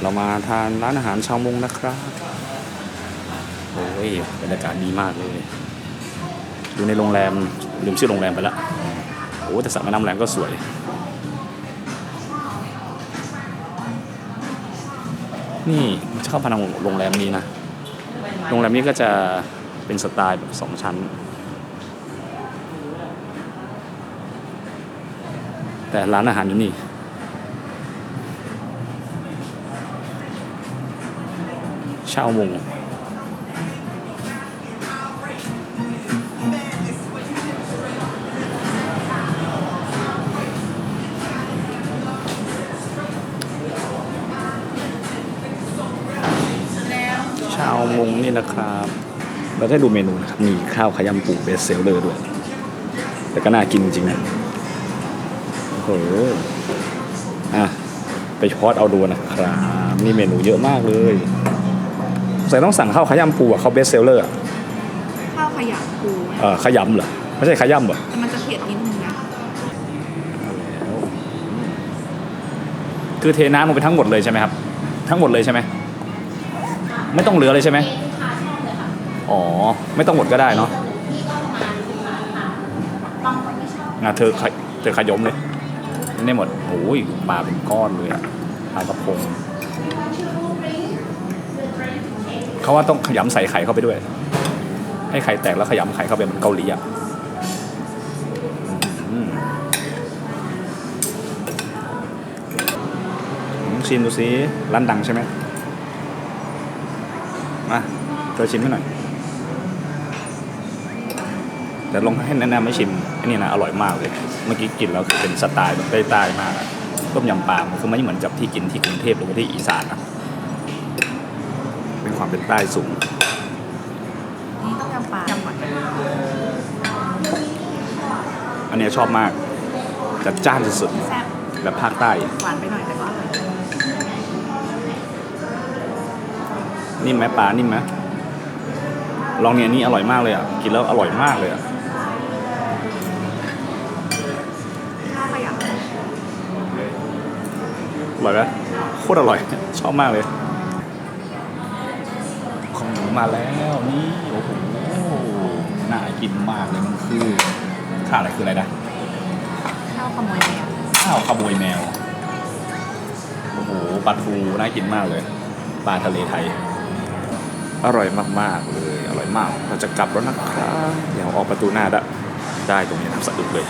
เรามาทานร้านอาหารชาวมงนะครับโอ้ยบรรยากาศดีมากเลยอยู่ในโรงแรมลืมชื่อโรงแรมไปละโอ้แต่สระแม่น้ำแหลมก็สวยนี่จะเข้าพนังโรงแรมนี้นะ โรงแรมนี้ก็จะเป็นสไตล์แบบสองชั้น แต่ร้านอาหารอยู่นี่ ช่ามงชาวมงนี่นะครับ เราได้ดูเมนูนะครับ มีข้าวขยำปูเบสเซลเลอร์ด้วย แต่ก็น่ากินจริงนะ โอ้โห อะ ไปพอดเอาดูนะครับ นี่เมนูเยอะมากเลย สงสัยต้องสั่งข้าวขยำปูอะเขาเบสเซลเลอร์อะข้าวขยะปูเออขยำเหรอไม่ใช่ขยำเหรอแต่มันจะเผ็ดนิดนึงนะคือเทน้ำลงไปทั้งหมดเลยใช่ไหมครับ ทั้งหมดเลยใช่ไหมไม่ต้องเหลือเลยใช่ไหมอ๋อ ไม่ต้องหมดก็ได้เนาะงาเธอขยเธอขยมเลยไม่หมดโอ้ยมาเป็นก้อนเลยอะปลากระพง เขาว่าต้องขยำใส่ไข่เข้าไปด้วย ให้ไข่แตกแล้วขยำไข่เข้าไปเหมือนเกาหลีอะชิมดูสิร้านดังใช่ไหมมาเธอชิมให้หน่อยแต่ลองให้แนะนำไม่ชิมอันนี้นะอร่อยมากเลยเมื่อกี้กินแล้วคือเป็นสไตล์แบบใต้ๆมากต้มยำปลาคือไม่เหมือนกับที่กินที่กรุงเทพหรือว่าที่อีสานนะ ความเป็นใต้สูง นี่ต้องยำปลายำหวานอันเนี้ยชอบมากจัดจ้านสุดแซ่บๆแบบภาคใต้ หวานไปหน่อยแต่ก็อร่อยนิ่มไหมปลานิ่มไหมลองเนี่ยอันนี่อร่อยมากเลยอะ กินแล้วอร่อยมากเลยอะ ข้าวขยะอร่อยไหมโคตรอร่อย ชอบมากเลยของหนู มาแล้วนี่โอ้โหน่ากินมากเลยมันคือข้าวอะไรคืออะไรนะข้าวขโมยแมวข้าวขโมยแมวโอ้โหปลาทูน่ากินมากเลยปลาทะเลไทย อร่อยมากๆเลยอร่อยมากเราจะกลับแล้วนะครับเดี๋ยวออกประตูหน้าได้ได้ตรงนี้นะสะดุดเลย